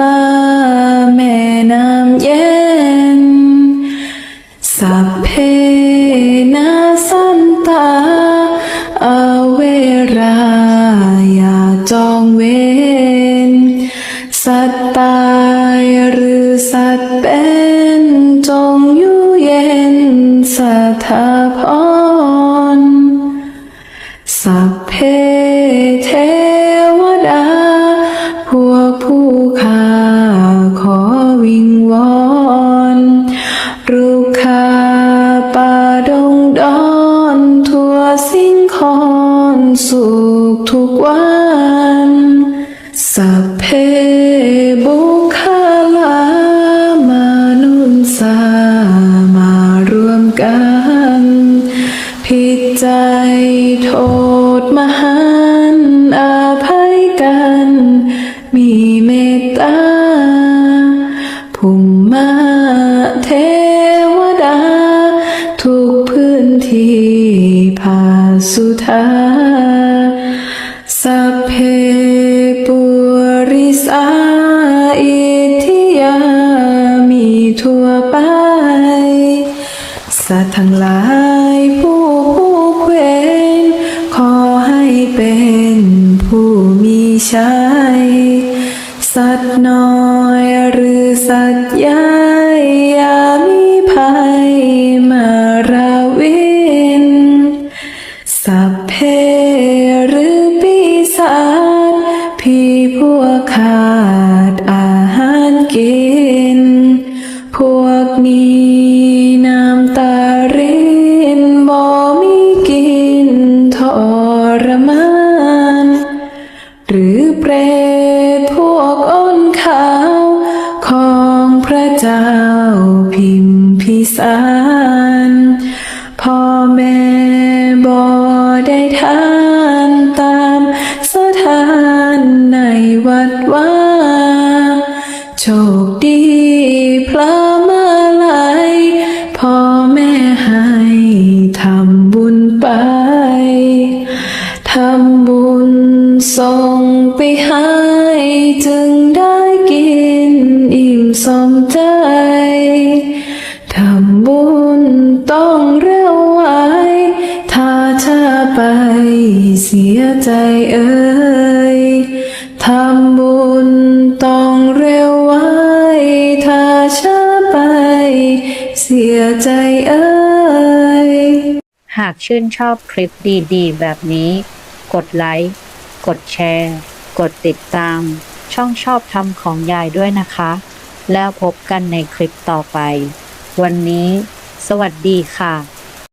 ลาแม่น้ำเย็น สัพเพนาสันตาอาเวรายาจองเวรสัตว์ตายหรือสัตว์เป็นจงอยู่เย็นสถา สิ่งคอนสุขทุกวัน สัพเพบุคลามนุนสามารวมกัน ผิดใจโทษมหันต์อาภัยกัน มีเมตตาภูมิมาเทวดา ทุกพื้นที่ สุธาสัพเพปุริสาอิทิยามีทั่วไป สัตว์ทั้งหลายผู้ผู้เควรขอให้เป็นผู้มีชัยสัตว์น้อยหรือสัตว์ใหญ่อย่ามีภัยมา พวกขาดอาหารกิน พวกนี้น้ำตารินบ่มีกินทรมาน หรือเปรตพวกอ้นขาวของพระเจ้าพิมพิสารพ่อแม่บ่ได้ทา ในวัดว่าโชคดีพระมาลัยพ่อแม่ให้ทำบุญไป ทำบุญส่งไปให้จึงได้กินอิ่มสมใจ ทำบุญต้อง เสียใจเอ่ยทำบุญต้องเร็วไวถ้าช้าไป เสียใจเอ่ยหากชื่นชอบคลิปดีๆ แบบนี้ กดไลค์ กดแชร์ กดติดตาม ช่องชอบทำของยายด้วยนะคะ แล้วพบกันในคลิปต่อไป วันนี้ สวัสดีค่ะ